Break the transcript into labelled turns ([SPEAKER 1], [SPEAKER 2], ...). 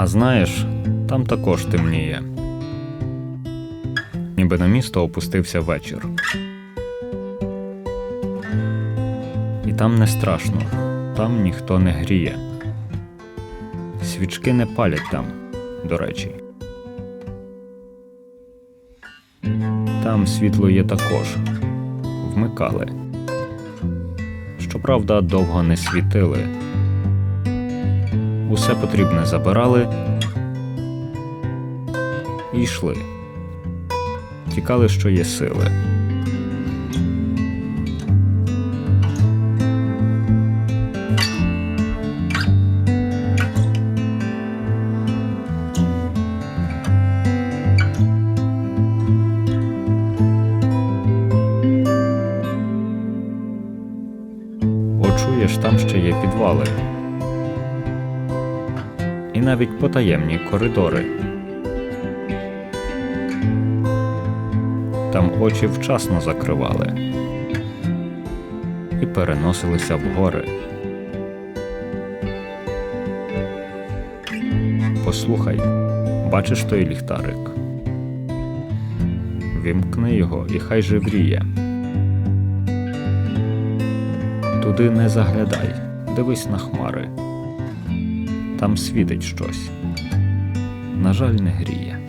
[SPEAKER 1] А знаєш, там також темніє. Ніби на місто опустився вечір. І там не страшно, там ніхто не гріє. Свічки не палять там, до речі. Там світло є також. Вмикали. Щоправда, довго не світили. Усе потрібне забирали і йшли. Тікали, що є сили. Чуєш, там ще є підвали. І навіть потаємні коридори. Там очі вчасно закривали і переносилися в гори. Послухай, бачиш той ліхтарик? Вімкни його і хай живріє. Туди не заглядай, дивись на хмари. Там світить щось. На жаль, не гріє.